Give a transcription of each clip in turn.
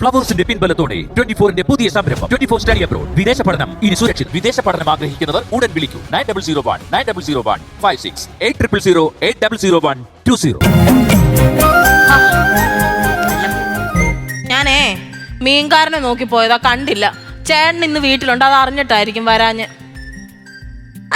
ഫ്ലവേഴ്സിന്റെ പിൻബലത്തോടെ twenty ഫോറിന്റെ പുതിയ സംരംഭം. ട്വന്റി ഫോർ സ്റ്റഡി അബ്രോഡ് വിദേശ പഠനം. ഇനി സുരക്ഷിത്. വിദേശ പഠനം ആഗ്രഹിക്കുന്നവർ ഉടൻ വിളിക്കൂ. Nine double zero one nine double zero one five six eight triple zero eight double zero one two zero ഞാനേ മീൻകാരനെ നോക്കി പോയതാ കണ്ടില്ല. ചേട്ടൻ ഇന്ന് വീട്ടിലുണ്ട്. അത് അറിഞ്ഞിട്ടായിരിക്കും വരാഞ്ഞ്.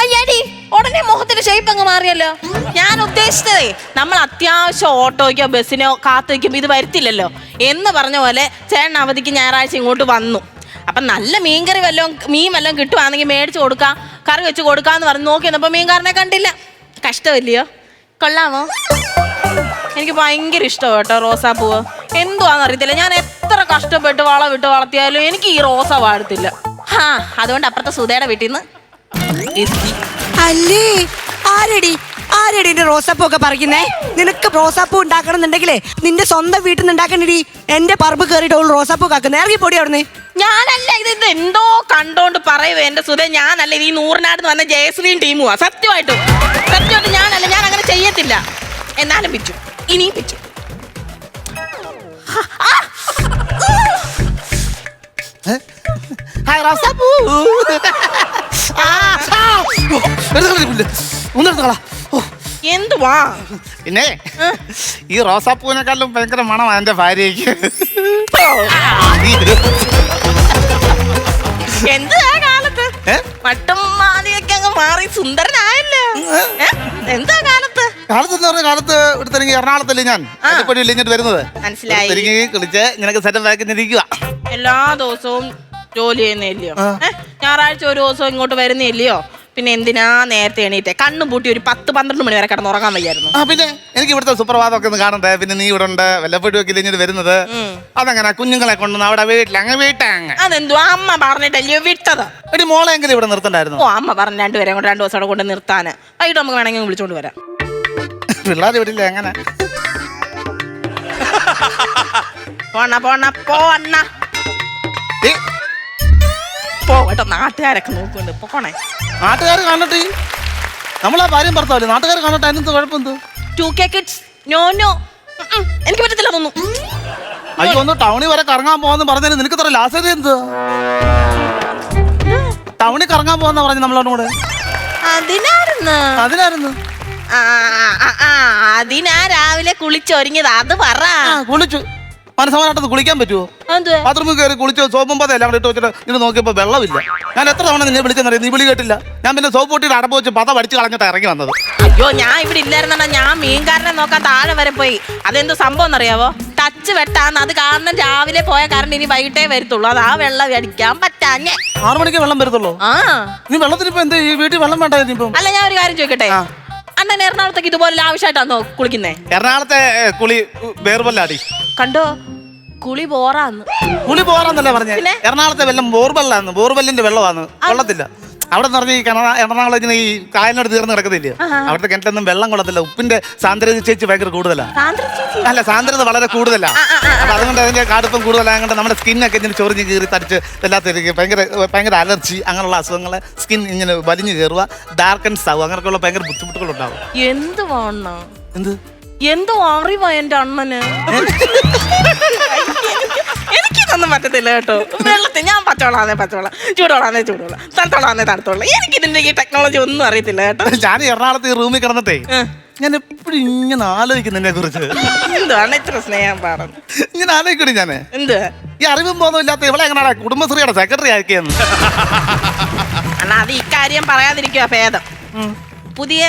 അയ്യാടി ഉടനെ മുഖത്തിന്റെ ഷേപ്പ് അങ്ങ് മാറിയല്ലോ. ഞാൻ ഉദ്ദേശിച്ചതേ നമ്മൾ അത്യാവശ്യം ഓട്ടോയ്ക്കോ ബസ്സിനോ കാത്തു വയ്ക്കുമ്പോ ഇത് വരുത്തില്ലല്ലോ. എന്ന് പറഞ്ഞ പോലെ ചേട്ടൻ അവധിക്ക് ഞായറാഴ്ച ഇങ്ങോട്ട് വന്നു. അപ്പൊ നല്ല മീൻകറി വല്ലതും മീൻ വല്ലതും കിട്ടുവാണെങ്കിൽ മേടിച്ചു കൊടുക്കാം കറി വെച്ച് കൊടുക്കാന്ന് പറഞ്ഞ് നോക്കി വന്നപ്പോ മീൻകാരനെ കണ്ടില്ല. കഷ്ടമില്ലയോ? കൊള്ളാമോ? എനിക്ക് ഭയങ്കര ഇഷ്ടമാണ് കേട്ടോ റോസാപ്പൂവ് എന്തുവാന്ന് അറിയത്തില്ല. ഞാൻ എത്ര കഷ്ടപ്പെട്ട് വളവിട്ട് വളർത്തിയാലും എനിക്ക് ഈ റോസ വാഴത്തില്ല. ഹാ അതുകൊണ്ട് അപ്പുറത്തെ സുധയുടെ വീട്ടിൽ നിന്ന് അല്ലേ? ആരടി? ആരടി എന്റെ റോസാപ്പൂ ഒക്കെ പറിക്കുന്നേ? നിനക്ക് റോസാപ്പൂ ഉണ്ടാക്കണം എന്നുണ്ടെങ്കിലേ നിന്റെ സ്വന്തം വീട്ടിൽ നിന്ന് ഉണ്ടാക്കണടി. എന്റെ പറമ്പ് കയറിയിട്ട് ഓൾ റോസാപ്പൂ കാക്കുന്ന. ഇറങ്ങി പൊടി അവിടുന്ന്. ഞാനല്ല ഇത് ഇത് എന്തോ കണ്ടോണ്ട് പറയുവേ എന്റെ സുധ. ഞാനല്ല ഇത് ഈ നൂറിനാട് വന്ന ജയശ്രീയും ടീമുവാ. സത്യമായിട്ടും. സത്യമായിട്ട് ഞാനല്ല. ഞാൻ അങ്ങനെ ചെയ്യത്തില്ല. എന്നാലും പിച്ചു. ഇനിയും പിച്ചു. ഹായ് റോസാപ്പൂ. ആ, ഓ, എന്തുവാ? പിന്നെ ഈ റോസാപ്പൂവിനെക്കാളും ഭയങ്കര മണം എന്റെ ഭാര്യയ്ക്ക്. എന്ത് കാലത്ത്? അങ്ങ് മാറി സുന്ദരനായല്ലോ. എന്താ കാലത്ത്? കാലത്ത് എന്ന് പറഞ്ഞ കാലത്ത് എറണാകുളത്തല്ലേ ഞാൻ? വരുന്നത്. മനസ്സിലായി. കുളിച്ച് നിനക്ക് സെറ്റപ്പ് ആക്കി എല്ലാ ദിവസവും ജോലി ചെയ്യുന്നില്ലയോ? ഞായറാഴ്ച ഒരു ദിവസം ഇങ്ങോട്ട് വരുന്നില്ലയോ? പിന്നെ എന്തിനാ നേരത്തെ എണീറ്റെ? കണ്ണും പൂട്ടി ഒരു പത്ത് പന്ത്രണ്ട് മണി വരെ കിടന്ന് ഉറങ്ങാൻ വയ്യായിരുന്നു. ആ പിന്നെ എനിക്ക് ഇവിടുത്തെ സുപ്രഭാതമൊക്കെ ഒന്ന് കാണണ്ടേ? പിന്നെ നീ ഇവിടെ ഉണ്ട് വല്ലപ്പോഴും ഒക്കെ ഇല്ലെങ്കിൽ വരുന്നത്. അതങ്ങനെ കുഞ്ഞുങ്ങളെ കൊണ്ടുവന്ന് അവിടെ വീട്ടിൽ അങ്ങ് വീട്ടങ്ങ് അതെന്തോ അമ്മ പറഞ്ഞിട്ടല്ലേ വിട്ടത്? ഒരു മോളെ എങ്കിലും ഇവിടെ നിർത്തണ്ടായിരുന്നു. ഓ അമ്മ പറഞ്ഞ രണ്ടുപേരെ കൊണ്ട് രണ്ടു ദിവസം അവിടെ കൊണ്ട് നിർത്താന്. വൈകിട്ട് നമുക്ക് വേണമെങ്കിൽ വിളിച്ചോണ്ട് വരാം. പിള്ളേർ വിടില്ല എങ്ങനെ പോണ പോണ പോണ. ഏ, പോ കേട്ടോ നാട്ടുകാരൊക്കെ നോക്കുന്നുണ്ട്. പോണേ. നാട്ടുകാർ കാണട്ടെ നമ്മളാ ഭാര്യം പറഞ്ഞു നാട്ടുകാർ കാണട്ടെ അതിനെന്ത് കുഴപ്പമെന്ത് two K kids no no എനിക്ക് പറ്റത്തില്ല തോന്നുന്നു അയ്യോ ഒന്ന് ടൗണിൽ വരെ കറങ്ങാൻ പോവാന്ന് പറഞ്ഞാൽ നിനക്ക് ഇത്ര ലാസ്റ്റ് എന്ത്? ടൗണിൽ കറങ്ങാൻ പോവാന്നാ പറഞ്ഞു നമ്മളോടുകൂടെ അതിനായിരുന്നു. അതിനായിരുന്നു. അതിനാ രാവിലെ കുളിച്ചൊരുങ്ങിയത്. അത് പറ. കുളിച്ചു. മനസ്സമാനായിട്ടത് കുളിക്കാൻ പറ്റുമോ? ബാത്റൂമിൽ കയറി കുളിച്ച് സോപ്പും പതേ എല്ലാം ഇട്ട് വെച്ചിട്ട് ഇത് നോക്കിയപ്പോൾ വെള്ളമില്ല. ഞാൻ എത്ര തവണ നിന്നെ വിളിച്ചെന്നറിയാം നീ വിളി കേട്ടില്ല. ഞാൻ പിന്നെ സോപ്പ് പൊട്ടിയിട്ട് അടപ്പ് വെച്ച് പത പഠിച്ച് കളഞ്ഞിട്ട് ഇറങ്ങി വന്നത്. അയ്യോ ഞാൻ ഇവിടെ ഇല്ലായിരുന്നാ ഞാൻ മീൻകാരനെ നോക്കാൻ താഴെ വരെ പോയി. അതെന്തോ സംഭവം എന്നറിയാവോ? ടച്ച് വെട്ടാന്ന്. അത് കാരണം രാവിലെ പോയ കാരണം ഇനി വൈകിട്ടേ വരത്തുള്ളൂ. അത് ആ വെള്ളം അടിക്കാൻ പറ്റാഞ്ഞേ. ആറു മണിക്ക് വെള്ളം വരത്തുള്ളൂ? ആ. നീ വെള്ളത്തിന് ഇപ്പൊ എന്ത് ഈ വീട്ടിൽ വെള്ളം വേണ്ട ഇനിയിപ്പം അല്ല ഞാൻ ഒരു കാര്യം ചോദിക്കട്ടെ? അണ്ണൻ എറണാകുളത്തേക്ക് ഇതുപോലെ ആവശ്യമായിട്ടാണോ കുളിക്കുന്നേ? എറണാകുളത്തെ കുളി വേർവല്ലാടി കണ്ടോ? കുളി പോറാന്ന് കുളി ബോറാന്നല്ലേ പറഞ്ഞേ? പിന്നെ? എറണാകുളത്തെ വെള്ളം ബോർവെള്ളാന്ന്. ബോർവെല്ലിന്റെ വെള്ളമാണ് കൊള്ളത്തില്ല. അവിടെ എന്ന് പറഞ്ഞാൽ ഈ കിണറ എറണാകുളം ഇങ്ങനെ ഈ കായലിനോട് തീർന്ന് കിടക്കത്തില്ല? അവിടുത്തെ കിണറ്റൊന്നും വെള്ളം കൊള്ളത്തില്ല. ഉപ്പിന്റെ സാന്ദ്രത ചേച്ചി ഭയങ്കര കൂടുതലാ. സാന്ദ്ര ചേച്ചി? അല്ല സാന്ദ്രത വളരെ കൂടുതലാണ് അപ്പൊ അതുകൊണ്ട് അതിന്റെ കാടുപ്പം കൂടുതലായതുകൊണ്ട് നമ്മുടെ സ്കിന്നൊക്കെ ഇങ്ങനെ ചൊറിഞ്ഞ് കീറി തടിച്ച് വല്ലാത്ത ഭയങ്കര ഭയങ്കര അലർജി അങ്ങനെയുള്ള അസുഖങ്ങളെ സ്കിൻ ഇങ്ങനെ വലിഞ്ഞു കയറുക ഡാർക്കൻസ് ആവുക അങ്ങനെയൊക്കെയുള്ള ഭയങ്കര ബുദ്ധിമുട്ടുകൾ ഉണ്ടാവും എന്ത് വേണ എന്ത്? എന്തോ അറിവാ എന്റെ അണ്ണന്? എനിക്കിതൊന്നും പറ്റത്തില്ല കേട്ടോ. വെള്ളത്തിൽ ഞാൻ പച്ചവെള്ളാന്നേ പച്ചവെള്ളം ചൂടോളാന്നേ ചൂടോളാം തണുത്തോളാന്നേ തണുത്തോളം എനിക്ക് ഇതിന്റെ ഈ ടെക്നോളജി ഒന്നും അറിയത്തില്ല കേട്ടോ. ഞാൻ എറണാകുളത്ത് ഈ റൂമിൽ കിടന്നിട്ടേ ഞാൻ എപ്പോഴും ഇങ്ങനെ ആലോചിക്കുന്നതിനെ കുറിച്ച്. എന്താണ് ഇത്ര സ്നേഹം പാടുന്നത്? ഇങ്ങനെ ആലോചിക്കണേ ഞാൻ എന്ത്? ഈ അറിവും ബോധമില്ലാത്ത ഇവളെ എങ്ങനെയാണ് കുടുംബശ്രീയുടെ സെക്രട്ടറി ആക്കിയെന്ന്? അല്ല അത് ഇക്കാര്യം പറയാതിരിക്കുക ഭേദം. പുതിയ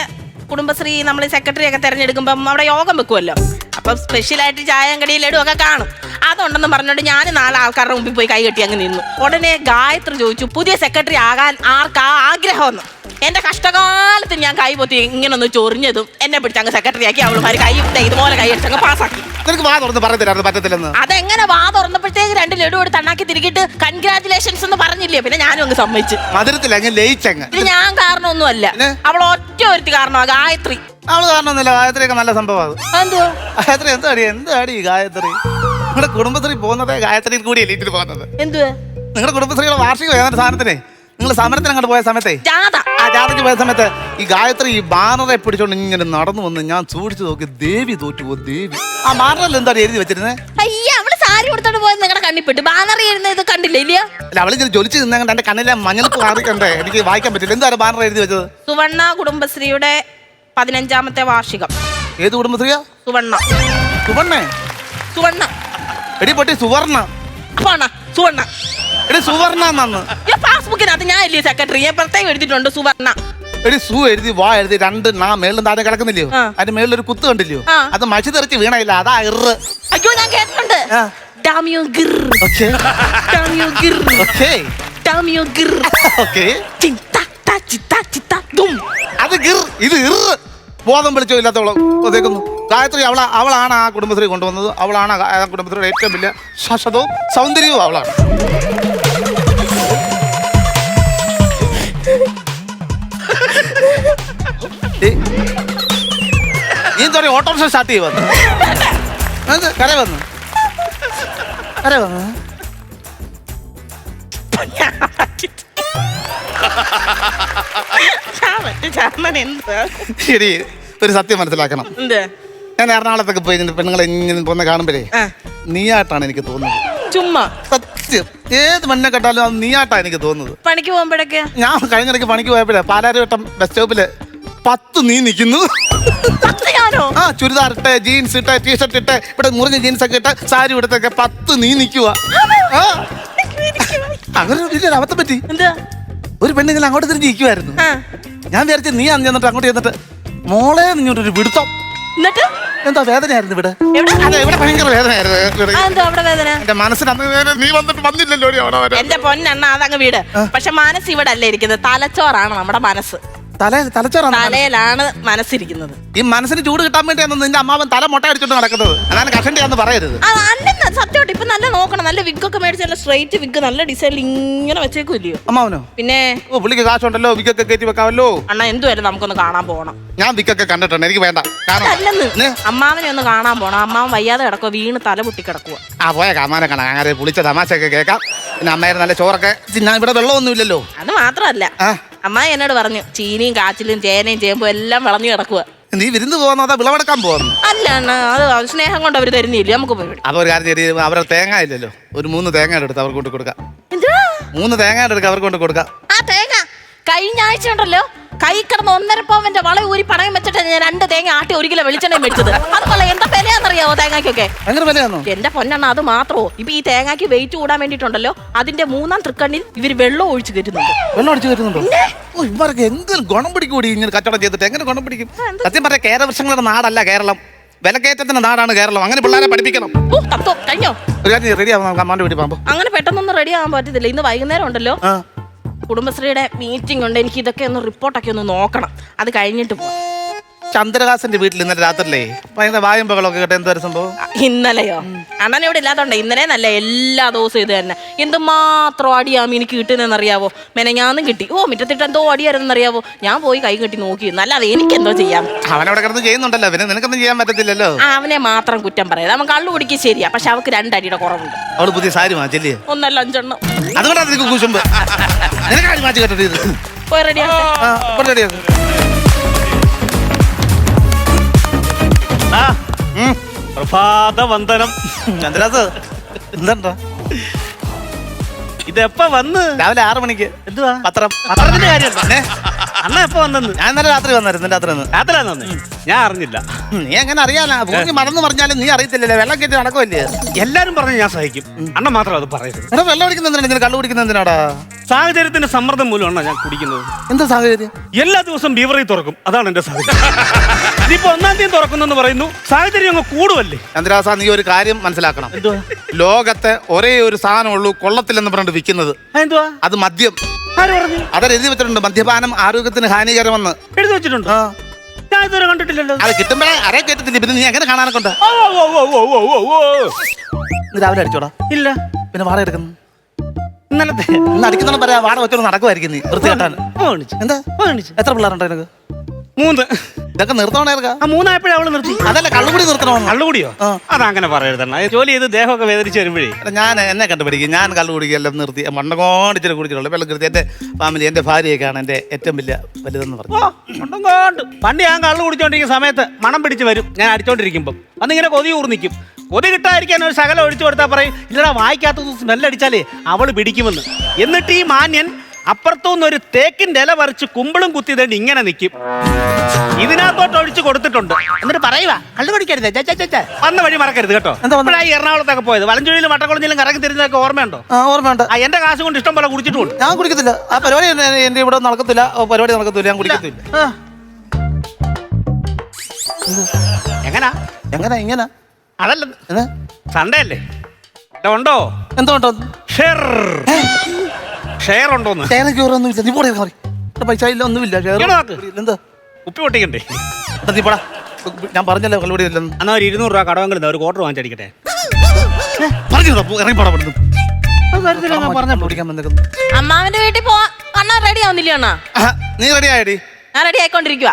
കുടുംബശ്രീ നമ്മൾ സെക്രട്ടറി ഒക്കെ തിരഞ്ഞെടുക്കുമ്പം അവിടെ യോഗം വെക്കുമല്ലോ അപ്പം സ്പെഷ്യലായിട്ട് ചായം കടി ലഡു ഒക്കെ കാണും. അതുണ്ടെന്ന് പറഞ്ഞോണ്ട് ഞാൻ നാല് ആൾക്കാരുടെ മുമ്പിൽ പോയി കൈ കെട്ടി അങ്ങ് നിന്നു. ഉടനെ ഗായത്രി ചോദിച്ചു പുതിയ സെക്രട്ടറി ആകാൻ ആർക്കാ ആഗ്രഹമെന്ന്? എന്റെ കഷ്ടകാലത്ത് ഞാൻ കൈ പൊത്തി ഇങ്ങനെ ഒന്ന് ചൊറിഞ്ഞതും എന്നെ പിടിച്ച് അങ്ങ് സെക്രട്ടറി ആക്കി അവളുമാര് കൈ ഇതുപോലെ കൈ അടിച്ച് അങ്ങ് പാസ്സാക്കി. നിനക്ക് വാ തുറന്ന് പറയത്തില്ലായിരുന്നു പറ്റത്തില്ലെന്ന്? അതെങ്ങനെ വാ തുറന്നപ്പോഴത്തേക്ക് രണ്ട് ലഡു എടുത്ത് അണ്ണാക്കി തിരികിട്ട് കൺഗ്രാറ്റുലേഷൻസ് എന്ന് പറഞ്ഞില്ലേ? പിന്നെ ഞാനും അങ്ങ് സമ്മതിച്ചു. മധുരത്തിൽ അങ്ങ് ലയിച്ചങ്ങ്. ഇത് ഞാൻ കാരണമൊന്നുമല്ല. അവൾ ഒറ്റ ഒരുത്തി കാരണമാ ഗായത്രി. അവൾ കാരണമൊന്നുമില്ല ഗായത്രിയൊക്കെ നല്ല സംഭവം എന്തോ ഗായത്രി എന്താടി എന്താടി അടി ഗായത്രി? നിങ്ങളുടെ കുടുംബശ്രീ പോകുന്നത് ഗായത്രിയിൽ കൂടി എലീറ്റിൽ പോകുന്നത്. എന്തുവാ? നിങ്ങളുടെ കുടുംബശ്രീയുടെ വാർഷിക വേദന സാധനത്തിനെ? നിങ്ങൾ സമരത്തിന് അങ്ങോട്ട് പോയ സമയത്തെ? ജാഥ. ആ ജാഥയ്ക്ക് പോയ സമയത്ത് ഈ ഗായത്രി ഈ ബാനറെ പിടിച്ചോണ്ട് ഇങ്ങനെ നടന്നു വന്ന് ഞാൻ സൂക്ഷിച്ചു നോക്കി ദേവി തോറ്റു പോ ദേവി. ആ ബാനറിൽ എന്താ എഴുതി വെച്ചിരുന്നത് അയ്യ അവൾ സാരി കൊടുത്തോണ്ട് പോയത് നിങ്ങളുടെ കണ്ണിപ്പെട്ടു ബാനർ എഴുതുന്ന ഇത് കണ്ടില്ല ഇല്ല അല്ല അവളിങ്ങനെ ജ്വലിച്ച് നിന്നങ്ങണ്ട് എന്റെ കണ്ണിലെ മഞ്ഞൾക്ക് മാറിക്കണ്ടേ എനിക്ക് വായിക്കാൻ പറ്റില്ല. എന്താണ് ബാനർ എഴുതി വെച്ചത്? സുവർണ കുടുംബശ്രീയുടെ പതിനഞ്ചാമത്തെ വാർഷികം. ഏത് കുടുംബശ്രീയാ? സുവർണ. സുവർണേ? സുവർണ. എടി പൊട്ടി സുവർണ. അപ്പാണ സുവർണ. എടി സുവർണ എന്നാന്ന്. ഈ പാസ്ബുക്കിനകത്ത് ഞാൻ ഇല്ലേ സെക്രട്ടറി ഞാൻ പ്രത്യേകം എഴുതിയിട്ടുണ്ട് സുവർണ. എടി സു എഴുതി വാ എഴുതി രണ്ട് നാ മേളിലും താഴെ കിടക്കുന്നില്ലയോ? അതിന് അതിന്റെ മേളിൽ ഒരു കുത്ത് കണ്ടില്ലയോ? അത് മഷി തെറിച്ച് വീണയില്ല അതാ ഇറ് അയ്യോ ഞാൻ കേട്ടിട്ടുണ്ട്. ഡാമിയോ ഗിർ. ഓക്കേ. ഡാമിയോ ഗിർ. ഓക്കേ. ഡാമിയോ ഗിർ. ഓക്കേ. ചിത്ത ചിത്ത ചിത്ത ദും. അത് ഗിർ ഇത് ഇറ് ബോധം വിളിച്ചോ ഇല്ലാത്തവളോ ഒതേക്കുന്നു ഗായത്രി അവള അവളാണ് ആ കുടുംബശ്രീ കൊണ്ടുവന്നത്. അവളാണ് ആ കുടുംബശ്രീയുടെ ഏറ്റവും വലിയ ശാശ്വതവും സൗന്ദര്യവും അവളാണ്. നീ എന്താ പറയുക ഓട്ടോറിക്ഷ സ്റ്റാർട്ട് ചെയ്യ വന്നു. കര വന്നു. കര വന്നു. ശരി ഒരു സത്യം മനസ്സിലാക്കണം. ഞാൻ എറണാകുളത്തൊക്കെ പോയി പെണ്ണുങ്ങളെ ഇങ്ങനെ പോകുന്ന കാണുമ്പോഴേ. നീയായിട്ടാണ് എനിക്ക് തോന്നുന്നത്. ചുമ്മാ. സത്യം. ഏത് മണ്ണെ കണ്ടാലും അത് നീയായിട്ടാണ് എനിക്ക് തോന്നുന്നത്. പണിക്ക് പോകുമ്പോഴൊക്കെ? ഞാൻ കഴിഞ്ഞിടയ്ക്ക് പണിക്ക് പോയപ്പോഴേ പാലാരിവട്ടം ബസ് സ്റ്റോപ്പിൽ പത്ത് നീ നിൽക്കുന്നു ആ ചുരിദാർ ഇട്ട് ജീൻസ് ഇട്ട് ടീഷർട്ട് ഇട്ട് ഇവിടെ മുറിഞ്ഞ ജീൻസ് ഒക്കെ ഇട്ട് സാരി ഇവിടത്തൊക്കെ പത്ത് നീ നിൽക്കുക അങ്ങനെ വലിയൊരു അബദ്ധം പറ്റി. എന്താ ഒരു പെണ്ണിങ്ങനെ അങ്ങോട്ട് തിരിഞ്ഞ് ഇരിക്കുമായിരുന്നു ആ. ഞാൻ വിചാരിച്ചു നീ അന്ന് ചെന്നിട്ട് അങ്ങോട്ട് ചെന്നിട്ട് മോളെ നിങ്ങോട്ടൊരു പിടുത്തം. എന്നിട്ട്? എന്താ വേദനയായിരുന്നു ഇവിടെ? എവിടെ? അതെ ഇവിടെ ഭയങ്കര വേദനയായിരുന്നു. ഇവിടെ. ആ, അവിടെ വേദന? എന്റെ മനസ്സിന് അന്ന് വേദന നീ വന്നിട്ട് വന്നില്ലല്ലോ ഡി അവിടെ വരെ. എന്റെ പൊന്നെണ്ണ അതങ്ങ് വീട്. പക്ഷെ മനസ്സ് ഇവിടെ അല്ലേ ഇരിക്കുന്നത്? തലച്ചോറാണ് നമ്മുടെ മനസ്സ്. തല തലച്ചോറാണ് തലയിലാണ് മനസ്സിരിക്കുന്നത്. ഈ മനസ്സിന് ചൂട് കിട്ടാൻ വേണ്ടിയാണ് നിന്റെ അമ്മാവൻ തല മുട്ട അടിച്ചോണ്ട് നടക്കുന്നത്? അതാണ് കഷണ്ടിയാന്ന് പറയരുത്. ആ അല്ലെന്ന് സത്യമായിട്ട് ഇപ്പൊ നല്ല നോക്കണം. നല്ല വിഗ് ഒക്കെ മേടിച്ച് നല്ല സ്ട്രൈറ്റ് വിഗ് നല്ല ഡിസൈനിൽ ഇങ്ങനെ വെച്ചേക്കില്ലയോ അമ്മാവനോ? പിന്നെ? ഓ പുള്ളിക്ക് കാശുണ്ടല്ലോ വിക്കൊക്കെ കയറ്റി വെക്കാമല്ലോ. അണ്ണ എന്തുവരെ നമുക്കൊന്ന് കാണാൻ പോകണം ഞാൻ വിക്കൊക്കെ കണ്ടിട്ടുണ്ട് എനിക്ക് വേണ്ട. അല്ലെന്ന്? അമ്മാവനെ ഒന്ന് കാണാൻ പോണം. അമ്മാവൻ വയ്യാതെ കിടക്കുക വീണ് തല പൊട്ടി കിടക്കുക ആ പോയ കാമാനെ കാണാം. അങ്ങനെ പുളിച്ച തമാശയൊക്കെ കേൾക്കാം. പിന്നെ അമ്മയുടെ നല്ല ചോറൊക്കെ. ഞാൻ ഇവിടെ വെള്ളമൊന്നുമില്ലല്ലോ. അത് മാത്രമല്ല. അമ്മ എന്നോട് പറഞ്ഞു ചീനിയും കാച്ചിലും ചേനയും ചേമ്പും എല്ലാം വിളഞ്ഞു കിടക്കുക നീ വിരുന്ന് പോകുന്നോ അതോ വിളവെടുക്കാൻ പോകുന്നു അല്ല അണ്ണാ, അത് സ്നേഹം കൊണ്ട് അവർ തരുന്നില്ല. നമുക്ക് പോയി അപ്പൊ ഒരു കാര്യം ചെയ്തു അവരുടെ തേങ്ങ ഇല്ലല്ലോ. ഒരു മൂന്ന് തേങ്ങ എടുത്ത് അവർക്ക് കൊണ്ട് കൊടുക്കാം. എന്തിനാ മൂന്ന് തേങ്ങ എടുക്കുക അവർക്ക് കൊണ്ട് കൊടുക്കാം. ആ തേങ്ങ കഴിഞ്ഞ ആഴ്ച ഉണ്ടല്ലോ. കൈ കിടന്ന് ഒന്നര പവന്റെ വള ഊരി പണയം വെച്ചിട്ട് ഞാൻ രണ്ട് തേങ്ങ ആട്ടി ഒരു കിലോ വെളിച്ചെണ്ണ മേടിച്ചത്. അതുപോലെ എന്താ വിലയാണെന്നറിയാവോ തേങ്ങയ്ക്കൊക്കെ? ഭയങ്കര വിലയാണോ? എന്റെ പൊന്നെണ്ണ അത് മാത്രമോ? ഇപ്പൊ ഈ തേങ്ങയ്ക്ക് വെയിറ്റ് കൂടാൻ വേണ്ടിയിട്ടുണ്ടല്ലോ അതിന്റെ മൂന്നാം തൃക്കണ്ണിൽ ഇവർ വെള്ളം ഒഴിച്ചു കയറ്റുന്നുണ്ട്. വെള്ളം അടിച്ചു കയറ്റുന്നുണ്ടോ? ഓ ഇവർക്ക് എന്തെങ്കിലും ഗുണം പിടിക്കൂടി ഇങ്ങനെ കച്ചവടം ചെയ്തിട്ട്? എങ്ങനെ ഗുണം പിടിക്കും? സത്യം പറയാം കേരവൃക്ഷങ്ങളുടെ നാടല്ല കേരളം. വിലക്കയറ്റത്തിന്റെ നാടാണ് കേരളം. അങ്ങനെ പിള്ളേരെ പഠിപ്പിക്കണം. ഓ തത്തോ കഴിഞ്ഞോ? ഒരു കാര്യം റെഡി ആവാം നമുക്ക് അമ്മാന്റെ വീട്ടിൽ പോകുമ്പോ അങ്ങനെ പെട്ടെന്നൊന്നും റെഡി ആവാൻ പറ്റത്തില്ല. ഇന്ന് വൈകുന്നേരം ഉണ്ടല്ലോ. ആ. കുടുംബശ്രീയുടെ മീറ്റിംഗ് ഉണ്ട്. എനിക്ക് ഇതൊക്കെ ഒന്ന് റിപ്പോർട്ടൊക്കെ ഒന്ന് നോക്കണം. അത് കഴിഞ്ഞിട്ട് പോവാം. ചന്ദ്രഹാസന്റെ വീട്ടിൽ ഇന്നലെ രാത്രിയിലേ? ഭയങ്കര വായും പകളൊക്കെ കേട്ടെ എന്തൊരു സംഭവം? ഇന്നലെയോ? അണ്ണൻ ഇവിടെ ഇല്ലാത്തോണ്ട് ഇന്നലെ നല്ല എല്ലാ ദിവസവും ഇത് തന്നെ. എന്തുമാത്രം അടിയാ എനിക്ക് കിട്ടുന്നതെന്നറിയാവോ? മെനഞ്ഞാന്നും കിട്ടി. ഓ മുറ്റത്തിട്ട് എന്തോ അടിയായിരുന്നെന്നറിയാവോ? ഞാൻ പോയി കൈ കെട്ടി നോക്കി. അല്ലാതെ എനിക്ക് എന്തോ ചെയ്യാം. അവിടെ കിടന്ന് ചെയ്യുന്നുണ്ടല്ലോ. പിന്നെ നിനക്കൊന്നും ചെയ്യാൻ പറ്റത്തില്ലല്ലോ. ആ, അവനെ മാത്രം കുറ്റം പറയാം അവൻ കള്ളു കുടിക്കുക ശരിയാ. പക്ഷെ അവക്ക് രണ്ടടിയുടെ കുറവുണ്ട്. അവൾ പുതിയ സാരി മാറ്റില്ലേ ഒന്നല്ല അഞ്ചെണ്ണം. അതുകൊണ്ടാണ് നിനക്ക് കുശുമ്പ്. നിനക്ക് ആര് മാറ്റി കേട്ടത് ഇത്? പോയി റെഡി ആ ആ, പ്രഭാത വന്ദനം ചന്ദ്രാസ് എന്താ ഇതെപ്പ വന്ന്? രാവിലെ ആറു മണിക്ക്. എന്തുവാ? പത്രം. പത്രത്തിന്റെ കാര്യം? അണ്ണ. എപ്പ വന്നെന്ന്? ഞാൻ ഇന്നലെ രാത്രി വന്നായിരുന്നു രാത്രി വന്ന്. രാത്രി വന്നു? ഞാൻ അറിഞ്ഞില്ല. നീ എങ്ങനെ അറിയാനാ? ഭൂമി മറന്നു പറഞ്ഞാലും നീ അറിയത്തില്ലല്ലേ? വെള്ളം കയറ്റി നടക്കുമല്ലേ എല്ലാരും പറഞ്ഞു ഞാൻ സഹിക്കും. അണ്ണ മാത്രം അത് പറയരുത്. എടാ വെള്ളം കുടിക്കുന്ന എന്തിനാ? കള്ളു കുടിക്കുന്ന എന്തിനാടാ? സാഹചര്യത്തിന്റെ സമ്മർദ്ദം മൂലമാണ് ഞാൻ കുടിക്കുന്നത്. എന്താ സാഹചര്യം? എല്ലാ ദിവസവും ബീവറി തുറക്കും. അതാണ് എന്റെ സാഹചര്യം. ഇതിപ്പോ ഒന്നാം തീയതി തുറക്കുന്നെന്ന് പറയുന്നു. സാഹചര്യം അങ്ങ് കൂടുവല്ലേ? ചന്ദ്രാസ നീ ഒരു കാര്യം മനസ്സിലാക്കണം. എന്തുവാ? ലോകത്തെ ഒരേ ഒരു സാധനമുള്ളൂ കൊള്ളത്തില്ലെന്ന് പറഞ്ഞിട്ട് വിൽക്കുന്നത്. എന്തുവാ? അത് മദ്യം. ആര് പറഞ്ഞു? അത് എഴുതി വെച്ചിട്ടുണ്ട്. മദ്യപാനം ആരോഗ്യത്തിന് ഹാനികരമെന്ന്. എഴുതി വെച്ചിട്ടുണ്ട്. ആ. ഞാൻ ഇതുവരെ കണ്ടിട്ടില്ലല്ലോ. അത് കിട്ടുമ്പോഴേ അരേ കേട്ടത്തില്ല പിന്നെ നീ എങ്ങനെ കാണാനൊക്കെ ഉണ്ട്? ഓ, ഓ, ഓ, ഓ, ഓ, ഓ, ഓ. രാവിലെ അടിച്ചോടാ. ഇല്ല. പിന്നെ വാടക എടുക്കുന്നു. ഇന്നലത്തെ ഇന്ന് പറയാ വാടക വെച്ചോണ്ട് നടക്കുമായിരിക്കും നീ വൃത്തി കെട്ടാൻ ഇപ്പൊ എന്താ എത്ര പിള്ളേരുണ്ട് നിനക്ക്? മൂന്ന്. ഇതൊക്കെ നിർത്തണേർക്ക ആ മൂന്നായപ്പോഴേ അവൾ നിർത്തി. അതല്ല കള്ളുകൂടി നിർത്തണോ കള്ളുകൂടിയോ. അതങ്ങനെ പറയരുതണ്ണ. ജോലി ചെയ്ത് ദേഹമൊക്കെ വേദനിച്ച് വരുമ്പോഴേ. ഞാൻ എന്നെ കണ്ടുപിടിക്കും. ഞാൻ കള്ളുകുടിക്കെല്ലാം നിർത്തി. മണ്ടങ്ങോണ്ട് ഇച്ചിരി കുടിച്ചിട്ടുള്ളൂ. വെള്ളം കൃത്യം എന്റെ ഫാമിലി എന്റെ ഭാര്യയൊക്കെയാണ് എന്റെ ഏറ്റവും വലിയ വലുതെന്ന് പറഞ്ഞു. പണ്ട് ഞാൻ കള്ളു കുടിച്ചോണ്ടിരിക്കുന്ന സമയത്ത് മണം പിടിച്ച് വരും. ഞാൻ അടിച്ചോണ്ടിരിക്കുമ്പം. അന്നിങ്ങനെ കൊതി ഊർന്നിക്കും. കൊതി കിട്ടാതിരിക്കാൻ ഒരു ശകലം ഒഴിച്ചു കൊടുത്താൽ പറയും ഇല്ലടാ വായിക്കാത്ത സ്മെല്ലടിച്ചാലേ അവൾ പിടിക്കുമെന്ന്. എന്നിട്ട് ഈ മാന്യൻ അപ്പുറത്തുനിന്ന് ഒരു തേക്കിന്റെ ഇല പറിച്ച് കുമ്പിളും കുത്തി തേണ്ടി ഇങ്ങനെ നിൽക്കും ഇതിനകത്തോട്ട് ഒഴിച്ച് കൊടുത്തിട്ടുണ്ട്. എന്നിട്ട് പറയുക കള്ളു കുടിക്കരുത് ചെ, ചെ, ചെ, ചെ. വന്ന വഴി മറക്കരുത് കേട്ടോ. എന്താ വന്ന- എറണാകുളത്തൊക്കെ പോയത്. വലഞ്ചുഴിയിലും വട്ടക്കുളഞ്ഞിലും കറങ്ങി തിരിഞ്ഞതൊക്കെ ഓർമ്മയുണ്ടോ? ആ ഓർമ്മയുണ്ട്. ആ എന്റെ കാശ് കൊണ്ട് ഇഷ്ടം പോലെ കുടിച്ചിട്ടുണ്ട്. ഞാൻ കുടിക്കത്തില്ല. ആ പരിപാടി എന്നെ- എന്റെ ഇവിടെ നടക്കത്തില്ല. ആ പരിപാടി നടക്കത്തില്ല. ഞാൻ കുടിക്കത്തില്ല. എങ്ങനാ? എങ്ങനെ? ഇങ്ങനെ. അതല്ല. സണ്ടേ സൺഡേ അല്ലേ? ഇത് ഉണ്ടോ? എന്തോട്ടോ ഷെയർ ഷെയർ ഉണ്ടോന്ന്? ഷെയർ കയറൊന്നും ഇല്ല. നീ പോടെ മാറി പൈസ ഇല്ല ഒന്നുമില്ല. ഷെയർ ഇങ്ങട് നോക്ക്. എന്താ? ഉപ്പി പൊട്ടിക്കണ്ടേ? നീ പോടാ. ഞാൻ പറഞ്ഞല്ലോ കള്ളുകൂടി ഇല്ലെന്ന്. എന്നാ ഒരു ഇരുന്നൂറ് രൂപ കടവെങ്കിലും ഒരു ക്വാർട്ടർ വാങ്ങിച്ചടിക്കട്ടെ. പറഞ്ഞു ഇറങ്ങി പോടാ പെടുന്നു പറഞ്ഞ. കുടിക്കാൻ വന്നേക്കുന്നു. അമ്മാവന്റെ വീട്ടിൽ പോവാ അണ്ണാ റെഡി ആവുന്നില്ല അണ്ണാ? ആഹാ, നീ റെഡി ആയടി. ഞാൻ റെഡി ആയിക്കൊണ്ടിരിക്കുക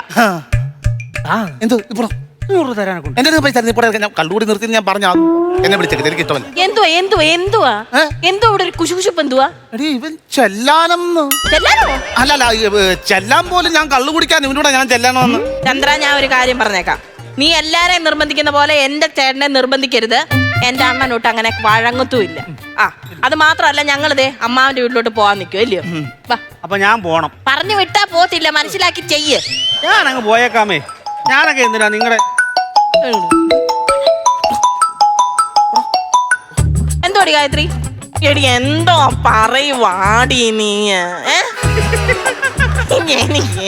ആ. എന്തോ? ഇപ്പോ നൂറ് തരാനെ കൊണ്ട്. എന്റെ അടുത്ത് പൈസ നീ പോടെ ഞാൻ കള്ളുകൂടി നിർത്തി ഞാൻ പറഞ്ഞു എന്നെ വിളിച്ചേക്കട്ടെ എനിക്ക് ഇഷ്ടമല്ല. എന്തുവാ എന്തുവാ എന്തുവാ? ഏ? എന്തുവാ ഇവിടെ ഒരു കുശുകുശുപ്പ് എന്തുവാ? എടി ഇവൻ ചെല്ലാനെന്ന്. ചെല്ലാനോ? അല്ലല്ല അല്ല ഈ, ഏ, ചെല്ലാൻ പോലും ഞാൻ കള്ളു കുടിക്കാൻ ഇവനോട് ഞാൻ ചെല്ലണമെന്ന്. ചന്ദ്ര ഞാൻ ഒരു കാര്യം പറഞ്ഞേക്കാം. നീ എല്ലാരെയും നിർബന്ധിക്കുന്ന പോലെ എന്റെ ചേട്ടനെ നിർബന്ധിക്കരുത്. എന്റെ അണ്ണനോട്ട് അങ്ങനെ വഴങ്ങത്തുമില്ല. ആ അത് മാത്രമല്ല ഞങ്ങൾ ദേ അമ്മാവന്റെ വീട്ടിലോട്ട് പോവാൻ നിൽക്കും അല്ലയോ വാ. അപ്പൊ ഞാൻ പോണം. പറഞ്ഞു വിട്ടാ പോത്തില്ല മനസ്സിലാക്കി ചെയ്യ്. ഞാനങ്ങ് പോയേക്കാമേ. ഞാനൊക്കെ എന്തിനാ നിങ്ങളുടെ എന്തോടി ഗായത്രി എടി എന്തോ പറയുവാടി നീ? എനിക്ക്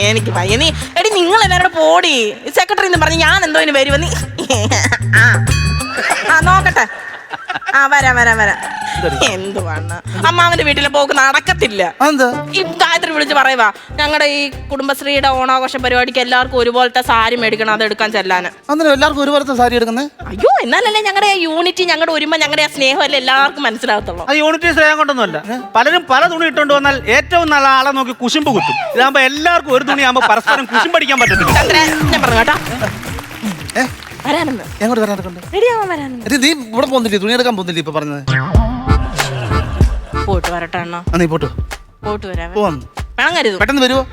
എനിക്ക് വയ്യ നീ എടി നിങ്ങൾ എല്ലാവരും പോടി സെക്രട്ടറി എന്ന് പറഞ്ഞ് ഞാൻ എന്തോ ഇനി വരുവ നീ. ആ നോക്കട്ടെ ആ വരാം വരാം വരാം. എന്തുവാണ് അമ്മാവന്റെ വീട്ടിലെ പോക്ക് നടക്കത്തില്ല. അതെന്താ ഈ ഗായത്രി വിളിച്ച് പറയുവാ ഞങ്ങളുടെ ഈ കുടുംബശ്രീയുടെ ഓണാഘോഷ പരിപാടിക്ക് എല്ലാവർക്കും ഒരുപോലത്തെ സാരി മേടിക്കണം അത് എടുക്കാൻ ചെല്ലാന്. അന്നേരം എല്ലാവർക്കും ഒരുപോലത്തെ സാരി എടുക്കുന്നത് അയ്യോ എന്നാലല്ലേ ഞങ്ങളുടെ യൂണിറ്റി ഞങ്ങളുടെ ഒരുമ ഞങ്ങളുടെ ആ സ്നേഹമല്ലേ എല്ലാവർക്കും മനസ്സിലാകത്തുള്ളൂ. അത് യൂണിറ്റി സ്നേഹം കൊണ്ടൊന്നുമല്ല. പലരും പല തുണി ഇട്ടുകൊണ്ട് വന്നാൽ ഏറ്റവും നല്ല ആളെ നോക്കി കുശുമ്പ് കുത്തും. ഇതാകുമ്പോ എല്ലാവർക്കും ഒരു തുണിയാകുമ്പോ പരസ്പരം കുശുമ്പടിക്കാൻ പറ്റത്തില്ല. ഞാൻ പറഞ്ഞു കേട്ടോ വരാനെന്ന് എങ്ങോട്ട് വരാനൊക്കെ റെഡിയാവാൻ വരാനെന്ന് എടി നീ ഇവിടെ പോകുന്നില്ലേ തുണി എടുക്കാൻ പോകുന്നില്ലേ ഇപ്പൊ പറഞ്ഞത്? പോയിട്ട് വരട്ടെ അണ്ണ. ആ നീ പോട്ട് പോയിട്ട് വരാം പോവാന്ന്. വേണങ്ങരുത് പെട്ടെന്ന് വരുമോ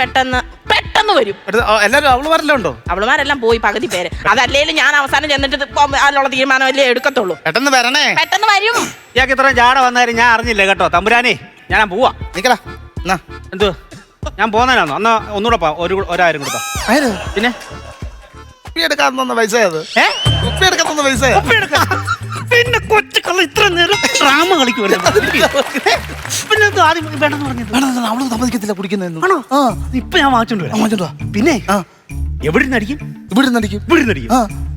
പെട്ടെന്ന് പെട്ടെന്ന് വരും. പെട്ടെന്ന് ആ, എല്ലാവരും അവൾ വരല്ലോ ഉണ്ടോ? അവളുമാരെല്ലാം പോയി പകുതി പേര്. അതല്ലേലും ഞാൻ അവസാനം ചെന്നിട്ട് ഇത് ഇപ്പം അതിനുള്ള തീരുമാനമല്ലേ എടുക്കത്തുള്ളൂ. പെട്ടെന്ന് വരണേ. പെട്ടെന്ന് വരും. ഇയാൾക്ക് ഇത്രയും ജാട വന്നാലും ഞാൻ അറിഞ്ഞില്ല കേട്ടോ? തമ്പുരാനെ ഞാൻ പോവാ. നിക്കടാ. എന്നാ എന്ത് ഞാൻ പോന്നതിനാന്നോ എന്നാ ഒന്നുകൂടെ പോ ഒരു ഒരായിരം കൊടുത്താ. ആര് പിന്നെ? കുപ്പി എടുക്കാൻ തന്ന പൈസ അത്. കുപ്പി എടുക്കാൻ തന്ന പൈസ കുപ്പി എടുക്കാം. പിന്നെ കൊച്ചുക്കള ഇത്ര നേരം ഡ്രാമ കളിക്കുമല്ലോ പിന്നെ ഇത് ആദ്യം വേണ്ടെന്ന് പറഞ്ഞത്? അവൾ സമ്മതിക്കത്തില്ല കുടിക്കുന്നതെന്ന്. ആണോ? ആ. ഇപ്പൊ ഞാൻ വാങ്ങിച്ചോണ്ട് ആ, വരാം വാങ്ങിച്ചോണ്ട് പിന്നെ എവിടെ നിന്ന് അടിക്കും? ഇവിടെ നടിക്കും ഇവിടെ നിന്ന് അടിക്കും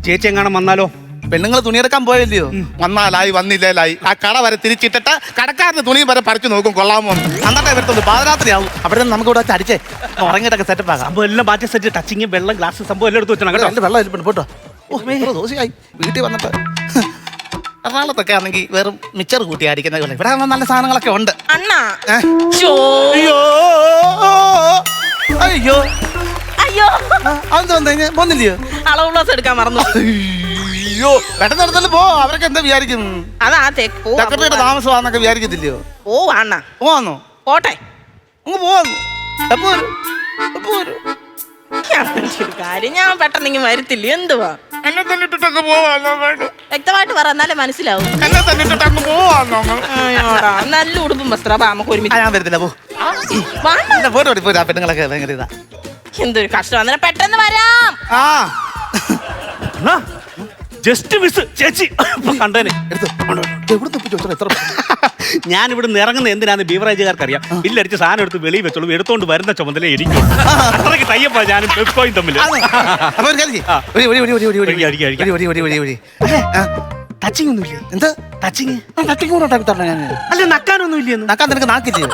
ചേച്ചി എങ്ങാനും വന്നാലോ? പെണ്ണുങ്ങൾ തുണിയെടുക്കാൻ പോയല്ലയോ? വന്നാലായി വന്നില്ലേലായി. ആ കട വരെ തിരിച്ചിട്ടിട്ട് കടക്കാരന്റെ തുണിയും വരെ പറിച്ചു നോക്കും കൊള്ളാമോ അന്നത്തെ വരത്തുള്ളൂ പാതിരാത്രിയാവും. അവിടെ നമുക്ക് ഇവിടെ വെച്ച് അടിച്ചേ. ഉറങ്ങിയിട്ടൊക്കെ സെറ്റപ്പ് ആകാം അപ്പോൾ എല്ലാം ബാറ്റി സെറ്റ് ടച്ചിങ് വെള്ളം ഗ്ലാസ് സംഭവം എല്ലാം എടുത്ത് വെച്ചാൽ കേട്ടോ. വെള്ളം ഇരിപ്പുണ്ട് പോട്ടോ. ഓ ദോശയായി. വീട്ടിൽ വന്നിട്ട് എറണാകുളത്തൊക്കെ ആണെങ്കിൽ വെറും മിച്ചർ കൂട്ടി അടിക്കുന്ന പോലെ. ഇവിടെ നല്ല സാധനങ്ങളൊക്കെ ഉണ്ട്. അണ്ണാ. അയ്യോ. അയ്യോ. അയ്യോ. അതെന്താ വന്നേ? പോന്നില്ലയോ അളവ് ഗ്ലാസ് എടുക്കാൻ മറന്നു. അയ്യോ പെട്ടെന്ന് എടുത്തല്ലോ പോ. അവരൊക്കെ എന്താ വിചാരിക്കും? അതാ തെക്ക്. പോവാ, സെക്രട്ടറിയുടെ പോവാ. താമസമാന്നൊക്കെ വിചാരിക്കത്തില്ലയോ? പോവാ അണ്ണാ. പോവാന്നോ? പോട്ടെ. അങ്ങ് പോവാന്ന്? എപ്പോ വരും? എപ്പോ വരും? ഞാൻ ഒരു കാര്യം ഞാൻ പെട്ടെന്ന് ഇങ്ങനെ വരത്തില്ല. എന്തുവാ? എന്നെ തന്നെ ഇട്ടിട്ടങ്ങ് പോവാന്നോ വ്യക്തമായിട്ട് പറ എന്നാലേ മനസ്സിലാവും. എന്നെ തന്നെ ഇട്ടിട്ടങ്ങ് പോവാന്നോ അയ്യോടാ, നല്ല ഉടുപ്പും വസ്ത്രം അപ്പൊ നമുക്ക് ആ, ഒരുമിച്ച് ഞാൻ വരത്തില്ല പോ. വേണ്ട. ഇല്ല, പോയിട്ട് ഓടി പോരാ പെണ്ണുങ്ങളൊക്കെ ഭയങ്കര ഇതാ. എന്തൊരു കഷ്ടം. അന്നേരം പെട്ടെന്ന് വരാം. ആ. ജസ്റ്റ് മിസ് ചേച്ചി കണ്ടേനെ. ഞാൻ ഇവിടെ നിന്ന് ഇറങ്ങുന്ന എന്തിനാന്ന് ബീവറേജുകാർക്ക് അറിയാം ബില്ലടിച്ച് സാധനം എടുത്ത് വെളിയിൽ വെച്ചോളൂ. എടുത്തോണ്ട് വരുന്ന ചുമതല എനിക്ക് അത്രയ്ക്ക് തയ്യപ്പാ ഞാനും ബെബ്കോയും തമ്മിൽ ടച്ചിങ് ഒന്നുമില്ലേ എന്ത്? ടച്ചിങ് ആ, കൂടെ ഉണ്ടാക്കി തരണം ഞാൻ. അല്ല നക്കാനൊന്നും നക്കാൻ നിനക്ക് നാക്കില്ലേ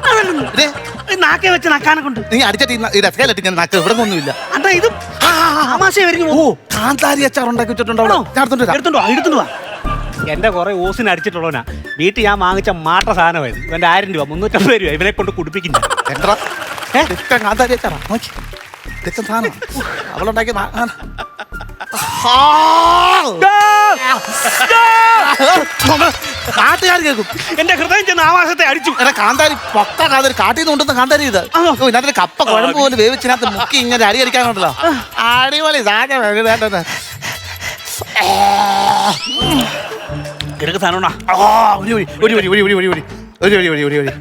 ദേ, നാക്കെ വെച്ച് നക്കാനെ കൊണ്ട്. നീ അടിച്ചിട്ട് ഈ ന- ഈ ഞാൻ നാക്ക് ഇവിടെ ഒന്നുമില്ല അതാ ഇത് ഓ കാന്താരി അച്ചാർ ഉണ്ടാക്കി വെച്ചിട്ടുണ്ടോ ഞാൻ എടുത്തോണ്ട് വരാം. എടുത്തുണ്ടോ എടുത്തുണ്ടോ എന്റെ കുറെ ഓസിന് അടിച്ചിട്ടുള്ളവനാ. വീട്ടിൽ ഞാൻ വാങ്ങിച്ച മാട്ട സാധനമായിരുന്നു. ഇവന്റെ ആയിരം രൂപ മുന്നൂറ്റമ്പത് രൂപ. ഇവനെ കൊണ്ട് കുടിപ്പിക്കുന്നു എന്താ? ഏ, ഇഷ്ടം കാന്താരി അച്ചാറാ. നോക്കി. കിച്ചൻ സാധനം. അവളുണ്ടാക്കിയ നാ- ആ. ആ. നാട്ടുകാർ കേൾക്കും എന്റെ ഹൃദയം ചെന്ന് ആവാസത്തെ അടിച്ചു. എടാ കാന്താരി പൊക്ക കാന്താരി കാട്ടിൽ നിന്ന് കൊണ്ടുവന്ന കാന്താരി ഇത്. ഇതിനകത്ത് കപ്പ കുഴമ്പ് പോലെ വേവിച്ചിനകത്ത് മുക്കി ഇങ്ങനെ അരി അടിക്കാനുണ്ടല്ലോ അടിപൊളി സാധനം ഒരു സാധനം ഒരു ഒരു ഒരു ഒരു ഒരു വഴി, ഒരു വഴി, ഒരു വഴി, ഒരു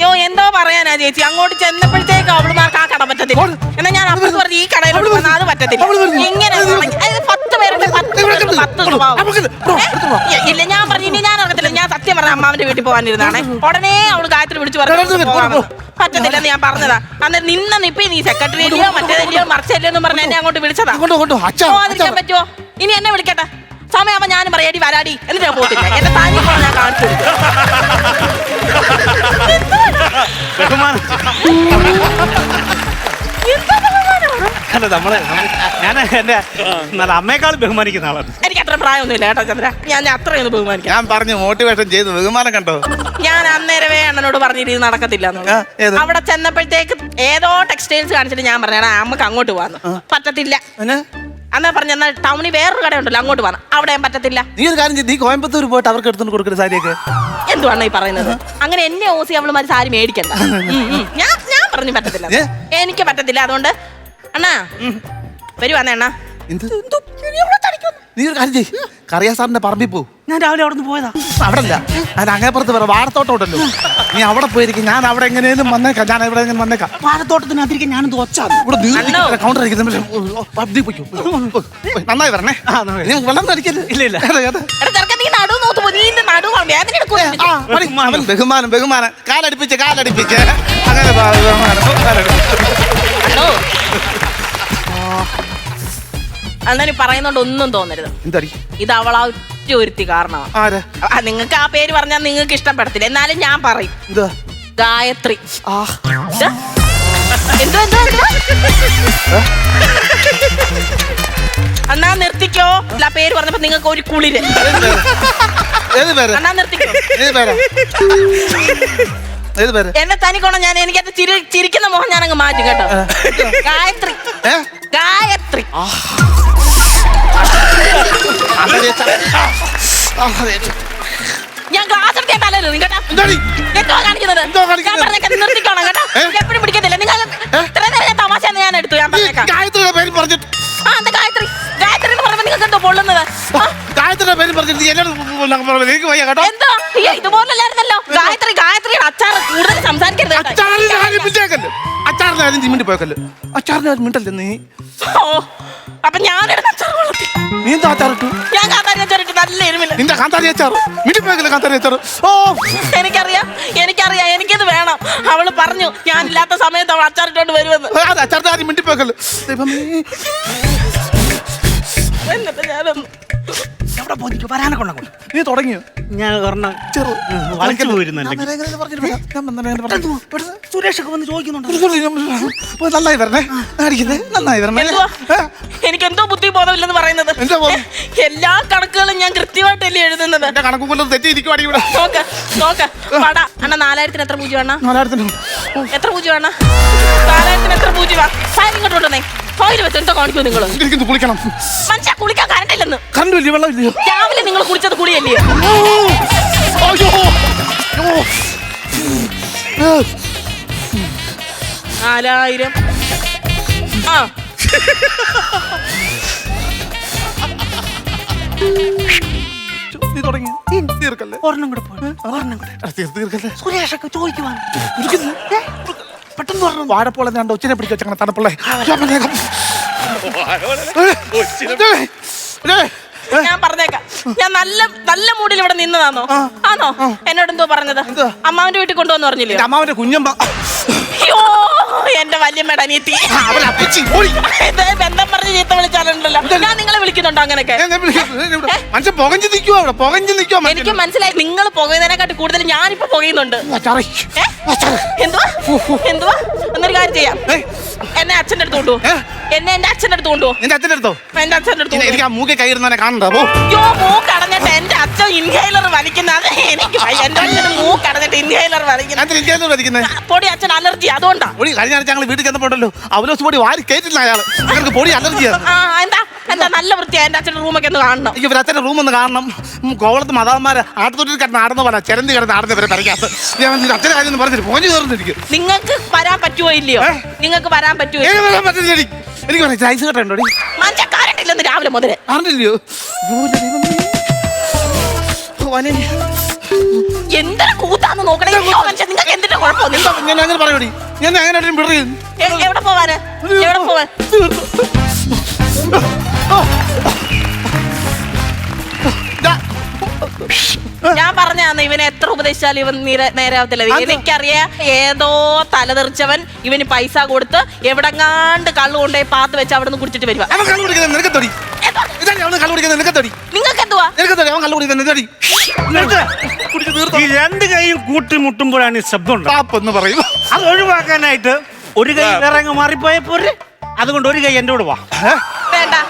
അയ്യോ എന്തോ പറയാനാ ചേച്ചി. അങ്ങോട്ട് ചെന്നപ്പോഴത്തേക്ക് അവളുമാർക്ക് ആ കട പറ്റത്തില്ല. എന്നാ ഞാൻ അപ്പുറത്ത് പറഞ്ഞു ഈ കടയിൽ വന്നാൽ അത് പറ്റത്തില്ല. ഇങ്ങനെ പത്ത് പേരുടെ പത്ത് പത്ത് സ്വഭാവം. ഏ? ഇല്ല ഞാൻ പറഞ്ഞു ഇനി ഞാൻ അറിയത്തില്ല ഞാൻ സത്യം പറഞ്ഞ അമ്മാവിന്റെ വീട്ടിൽ പോകാനിരുന്നാണ് ഉടനെ അവൾ ഗായത്രി വിളിച്ചു പറഞ്ഞു. പറ്റത്തില്ലെന്ന് ഞാൻ പറഞ്ഞതാ. അന്നേരം നിന്ന നിപ്പി നീ സെക്രട്ടറിയിലെയോ മറ്റേതല്ലയോ മറിച്ചല്ലോ എന്ന് പറഞ്ഞ എന്നെ അങ്ങോട്ട് വിളിച്ചതാ. കൊണ്ടോ കൊണ്ടോ അച്ഛാ പോവാതിരിക്കാൻ പറ്റുമോ ഇനി എന്നെ വിളിക്കട്ടെ? സമയമാകുമ്പോ ഞാനും പറയാടി വരാടി എന്നിട്ട് ഞാൻ പോകത്തില്ല. എന്റെ താനി പോണം ഞാൻ കാണിച്ചു കൊടുക്കും. ബഹുമാനം അല്ല നമ്മൾ ഞാൻ എന്റെ നല്ല അമ്മയെക്കാളും ബഹുമാനിക്കുന്ന ആളാണ്. എനിക്ക് അത്ര പ്രായമൊന്നുമില്ല കേട്ടോ ചന്ദ്ര. ഞാൻ ഞാൻ അത്രയൊന്നും ബഹുമാനിക്കാം. ഞാൻ പറഞ്ഞു മോട്ടിവേഷൻ ചെയ്തു. ബഹുമാനം കണ്ടോ? ഞാൻ അന്നേരവേ അണ്ണനോട് പറഞ്ഞിട്ട് ഇത് നടക്കത്തില്ല ആ, ഏത്? അവിടെ ചെന്നപ്പോഴത്തേക്ക് ഏതോ ടെക്സ്റ്റൈൽസ് കാണിച്ചിട്ട് ഞാൻ പറഞ്ഞു നമുക്ക് അങ്ങോട്ട് പോവാന്ന്. പറ്റത്തില്ല. അന്നാ പറഞ്ഞു എന്നാൽ ടൗണിൽ വേറൊരു കടയുണ്ടല്ലോ അങ്ങോട്ട് പോകാം അവിടെ ഞാൻ പറ്റത്തില്ല. നീ ഒരു കാര്യം നീ കോയമ്പത്തൂർ പോയിട്ട് അവർക്ക് എടുത്തുകൊണ്ട് കൊടുക്കുന്ന സാരിയൊക്കെ. എന്തുവാണ് ഈ പറയുന്നത്? അങ്ങനെ എന്നെ ഓസി അവളുമാര് സാരി മേടിക്കണ്ട. ഉം, ഉം. ഞാൻ ഞാൻ പറഞ്ഞു പറ്റത്തില്ല. ഏ? എനിക്ക് പറ്റത്തില്ല അതുകൊണ്ട് അണ്ണാ വരുവാന്നേ അണ്ണാ. എന്ത്? നീ ഒരു കാര്യം ചെയ്യ് കറിയാ സാറിന്റെ പറമ്പിൽ പോ. ഞാൻ രാവിലെ അവിടെ നിന്ന് പോയതാ. അവിടെ അല്ല അതിന് അങ്ങേപ്പുറത്ത് വേറെ വാഴത്തോട്ടം ഉണ്ടല്ലോ നീ അവിടെ പോയിരിക്കും. ഞാൻ അവിടെ എങ്ങനെയും വന്നേക്കാം. ഞാൻ എവിടെ എങ്ങനെ വന്നേക്കാം. പാലത്തോട്ടത്തിനകത്തിരിക്കാൻ ഞാനത് ഒച്ചാണ് ഇവിടെ. കൗണ്ടർ നന്നായി വരണേ. ആ, നീ വെള്ളം അടിക്കല്ലേ ഇല്ല, ഇല്ല. അവൻ ബഹുമാനം. ബഹുമാനം കാലടിപ്പിച്ച് കാലടിപ്പിച്ച്. അങ്ങനെ ബഹുമാനം അണ്ണന് പറയുന്നോണ്ട് ഒന്നും തോന്നരുത്. ഇത് അവളാ ഒറ്റ ഒരുത്തി കാരണമാണ്. ആരാ? നിങ്ങൾക്ക് ആ പേര് പറഞ്ഞാൽ നിങ്ങൾക്ക് ഇഷ്ടപ്പെടത്തില്ല. എന്നാലും ഞാൻ പറയും. ഗായത്രി. ആ. ഇത്? എന്തോ എന്തോ എന്തോ? അണ്ണാ നിർത്തിക്കോ. ആ പേര് പറഞ്ഞപ്പോ നിങ്ങൾക്ക് ഒരു കുളിര്. ഏത് പേര്? അണ്ണാ നിർത്തിക്കോ. ഏത് പേരാ? ഏത് പേര്? എന്നെ തനിക്കോണം? ഞാൻ എനിക്ക് അത് ചിരി ചിരിക്കുന്ന മുഖം ഞാൻ അങ്ങ് മാറ്റും കേട്ടോ. ഗായത്രി. ഏ? ഗായത്രി. ഞാൻ ക്ലാസ് എടുക്കാൻ തലരുത് കേട്ടോ എന്തോ കാണിക്കുന്നത്? എന്തോ കാണിക്കുന്നത്? ഞാൻ പറഞ്ഞേക്കാം നിർത്തിക്കോണം കേട്ടോ? എപ്പോഴും പിടിക്കത്തില്ല. നിങ്ങൾ ഇത്ര നേരം ഞാൻ തമാശ ഞാൻ എടുത്തു. ഞാൻ പറഞ്ഞേക്കാം. ഗായത്രിയുടെ പേര് പറഞ്ഞിട്ട് എന്തോ പൊള്ളുന്നത്? ഗായത്രിയുടെ പേര് പറഞ്ഞിട്ട് എന്നോട് എനിക്ക് വയ്യ കേട്ടോ. എന്തോ? അയ്യോ ഇതുപോലല്ലായിരുന്നല്ലോ. ഗായത്രി ഗായത്രിയുടെ അച്ചാർ കൂടുതൽ സംസാരിക്കരുത് കേട്ടോ. അച്ചാറിന്റെ കാര്യം പിടിച്ചേക്കല്ലേ അച്ചാറിന്റെ കാര്യം നീ മിണ്ടി പോയക്കല്ലേ അച്ചാറിന്റെ കാര്യം മിണ്ടല്ലേ നീ? ഓ അപ്പൊ ഞാനിടുന്ന അച്ചാർ കൊള്ളത്തി നീ എന്താ അച്ചാറിട്ടു ഞാൻ കാന്താരി അച്ചാറിട്ട് നല്ല എരുമില്ല നിന്റെ കാന്താരി അച്ചാർ മിണ്ടി പോയക്കല്ലേ കാന്താരി അച്ചാർ ഓ. എനിക്കറിയാം എനിക്കറിയാം എനിക്കിത് വേണം. അവൾ പറഞ്ഞു ഞാനില്ലാത്ത സമയത്ത് അവൾ അച്ചാറിട്ടോണ്ട് വരുമെന്ന്. അത് അച്ചാറിന്റെ കാര്യം മിണ്ടി പോയക്കല്ലേ ദൈവമേ. എന്നിട്ട് ഞാനൊന്ന് എവിടെ പോയി വരാനെ കൊണ്ടങ്ങോട്ട് നീ തുടങ്ങിയോ? ഞാൻ ഒരെണ്ണം ചെറു. വന്നേ. പെട്ടെന്ന് സുരേഷ് ഒക്കെ വന്ന് ചോദിക്കുന്നുണ്ട് നന്നായി വരണേ. അടിക്കുന്നേ നന്നായി വരണേ. എനിക്ക് എന്തോ ബുദ്ധി ബോധമില്ലെന്ന് പറയുന്നത്? എല്ലാ കണക്കുകളും ഞാൻ കൃത്യമായിട്ടല്ലേ എഴുതുന്നത്. നോക്ക് നോക്ക്. പട. അണ്ണ നാലായിരത്തിന് എത്ര പൂജ്യം അണ്ണ? നാലായിരത്തിന്. എത്ര പൂജ്യം അണ്ണ? നാലായിരത്തിന് എത്ര പൂജ്യമാണ് ഫയൽ ഇങ്ങോട്ട് കൊണ്ടുവന്നേ. ഫയൽ വെച്ച് എന്തോ കാണിക്കൂ നിങ്ങൾ ഇരിക്കുന്നു കുളിക്കണം. മനുഷ്യ കുളിക്കാൻ കറണ്ട് ഇല്ലെന്ന്. കണ്ടു വലിയ വെള്ളം ഇല്ലയോ രാവിലെ നിങ്ങൾ കുളിച്ചത് കുളിയല്ലേ? നാലായിരം. ആ. നീ തുടങ്ങി. തീർക്കല്ലേ? ഒരെണ്ണം കൂടെ പോയി. ഒരെണ്ണം കൂടെ. തീർക്കല്ലേ? സുരേഷ് ഒക്കെ ചോദിക്കുവാൻ ഇരിക്കുന്നു. പെട്ടെന്ന് പറഞ്ഞു വാഴപ്പോളെ ഞാൻ ഒച്ചിനെ പിടിച്ചു വെച്ചങ്ങനെ തണുപ്പുള്ളേ. ഞാൻ പറഞ്ഞേക്കാം. ഞാൻ നല്ല നല്ല മൂഡിൽ ഇവിടെ നിന്നതാണോ? ആണോ? എന്നോട് എന്തോ പറഞ്ഞത്? അമ്മാവന്റെ വീട്ടിൽ കൊണ്ടുവന്ന് പറഞ്ഞില്ലേ? അമ്മാവന്റെ കുഞ്ഞമ്മ. അയ്യോ എന്റെ വല്യമ്മയുടെ അനിയത്തി. അവൻ അപ്പച്ചി ഓടി ഇത് ബന്ധം പറഞ്ഞ് ചീത്ത വിളിച്ചാലുണ്ടല്ലോ. ഞാൻ നിങ്ങളെ വിളിക്കുന്നുണ്ടോ അങ്ങനെയൊക്കെ? മനുഷ്യൻ പുകഞ്ഞു നിൽക്കുവാ അവിടെ പുകഞ്ഞു നിൽക്കുവോ എനിക്ക് മനസ്സിലായി. നിങ്ങൾ പുകയുന്നതിനെക്കാട്ടി കൂടുതൽ ഞാനിപ്പോ പുകയുന്നുണ്ട്. ഏ? എന്തുവാ? എന്തുവാ? എന്നൊരു കാര്യം ചെയ്യാം. എന്നെ അച്ഛന്റെ അടുത്ത് കൊണ്ടുപോ. എന്നെ എന്റെ അച്ഛന്റെ അടുത്ത് കൊണ്ടുപോ. നിന്റെ അച്ഛന്റെ അടുത്തോ? എന്റെ അച്ഛന്റെ അടുത്ത് കൊണ്ടുപോ. എനിക്ക് ആ മൂക്കെ കയറുന്നവനെ കാണണ്ട? പോ. അയ്യോ മൂക്കടഞ്ഞിട്ട് എന്റെ അച്ഛൻ ഇൻഹൈലർ വലിക്കുന്നത്. എനിക്ക് വയ്യ. എന്റെ അച്ഛന് മൂക്കടഞ്ഞിട്ട് ഇൻഹൈലർ വലിക്കുന്നത്. ഞാൻ ഇന്ത്യയിൽ വരിക്കുന്നത് പൊടി അച്ഛൻ അലർജി അതുകൊണ്ടാ. ഓടി കഴിഞ്ഞ ആഴ്ച ഞങ്ങൾ വീട്ടിൽ ചെന്നപ്പോണ്ടല്ലോ അവലോസ് പൊടി വാരി കയറ്റില്ല അയാൾ ഞങ്ങൾക്ക് പൊടി അലർജിയാണ് ആ എന്താ എന്താ നല്ല വൃത്തിയാ എന്റെ അച്ഛന്റെ റൂമൊക്കെ ഒന്ന് കാണണം. എനിക്ക് അച്ഛന്റെ റൂം ഒന്ന് കാണണം. ഉം, കോവളത്ത് മാതാവന്മാര് ആട്ടത്തൊട്ടിൽ കിടന്ന് ആടുന്ന പോലെ ചിരന്തി കിടന്ന് ആടുന്ന ഇവരെ പരിക്കാത്ത ഞാൻ നിന്റെ അച്ഛന്റെ കാര്യം ഒന്ന് പറഞ്ഞിട്ട് പോഞ്ഞു കയറുന്നിരിക്കും. നിങ്ങൾക്ക് വരാൻ പറ്റുമോ ഇല്ലയോ? നിങ്ങൾക്ക് വരാൻ പറ്റുമോ എടി. എനിക്ക് പറയാം ഐസ് കട്ടുണ്ടോടി മഞ്ചക്കാരണ്ടില്ലെന്ന് രാവിലെ മുതൽ. അറിഞ്ഞില്ലയോ. എന്തൊരു കൂത്താന്ന് നോക്കണേ. മനുഷ്യ നിങ്ങൾക്ക് എന്തിന്റെ കുഴപ്പം എന്താ ഞാൻ അങ്ങനെ പറയൂടി? ഞാൻ അങ്ങനെ വിടറി എവിടെ പോവാന്? എവിടെ പോവാൻ? ഞാൻ പറഞ്ഞാന്ന് ഇവനെ എത്ര ഉപദേശിച്ചാലും ഇവൻ നീര- നേരാവത്തില്ല. എനിക്കറിയാം ഏതോ തലതെറിച്ചവൻ ഇവന് പൈസ കൊടുത്ത് എവിടെങ്ങാണ്ട് കള്ളു കൊണ്ടേ പാത്ത് വെച്ച് അവിടെ നിന്ന് കുടിച്ചിട്ട് നിങ്ങൾക്ക് എന്തുവാ ഈ രണ്ട് കൈയും കൂട്ടിമുട്ടുമ്പോഴാണ് ഈ ശബ്ദം എന്ന് പറയും അത് ഒഴിവാക്കാനായിട്ട് ഒരു കൈ വേറെ അങ്ങ് മാറിപ്പോയ പോരെ? അതുകൊണ്ട് ഒരു കൈ എന്റെ കൂടെ വാ.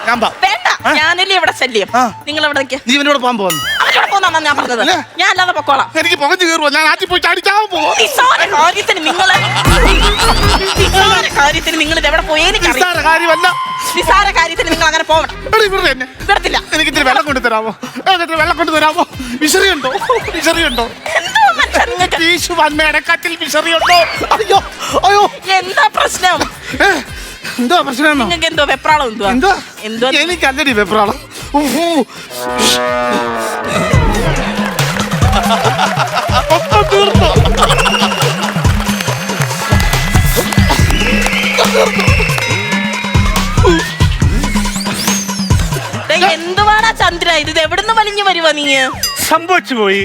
വേണ്ട. വേണ്ട ഞാനല്ലേ ഇവിടെ ശല്യം. നിങ്ങൾ എവിടെ നിൽക്കുക നീ ഇവനോട് പോകാൻ പോകുന്നു. അവരോട് പോന്നാ ഞാൻ പറഞ്ഞത്. ഞാൻ അല്ലാതെ പൊക്കോളാം. എനിക്ക് പുകഞ്ഞു കയറുമോ ഞാൻ ആറ്റി പോയി നിസ്സാര കാര്യത്തിന് നിങ്ങൾ നിസ്സാര കാര്യത്തിന് നിങ്ങൾ ഇത് എവിടെ പോയി? എനിക്കറിയാം നിസ്സാര കാര്യമല്ല. നിസ്സാര കാര്യത്തിന് നിങ്ങൾ അങ്ങനെ പോകണം ഇവിടെ വിടത്തില്ല. എനിക്ക് ഇത്തിരി വെള്ളം കൊണ്ടു തരാമോ? എന്നിട്ട് വെള്ളം കൊണ്ടു തരാമോ? വിശറി ഉണ്ടോ വിശറി ഉണ്ടോ എന്തോ മനുഷ്യൻ നിങ്ങൾക്ക് ഈശു വന്മയുടെ കത്തിൽ വിശറി ഉണ്ടോ അയ്യോ അയ്യോ. എന്താ പ്രശ്നം? എന്തോ പ്രശ്നം നിങ്ങൾക്ക് എന്തോ വെപ്രാളം എന്തോ? എന്തോ? എന്തോ എനിക്കല്ലടി വെപ്രാളം. തീർന്നു. എന്തുവാടാ ചന്ദ്ര? ഇത് ഇത് എവിടുന്ന് വലിഞ്ഞു വരുവാ നീ? സംഭവിച്ചു പോയി.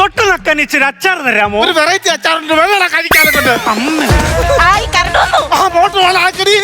തൊട്ട് നക്കാൻ ഇച്ചിരി അച്ചാർ തരാമോ? ഒരു വെറൈറ്റി അച്ചാറുണ്ട്. വെള്ളം കഴിക്കാനൊക്കെ അമ്മ. ആയി കറണ്ട് വന്നു. ആ മോട്ടർ ഓൺ ആക്കടി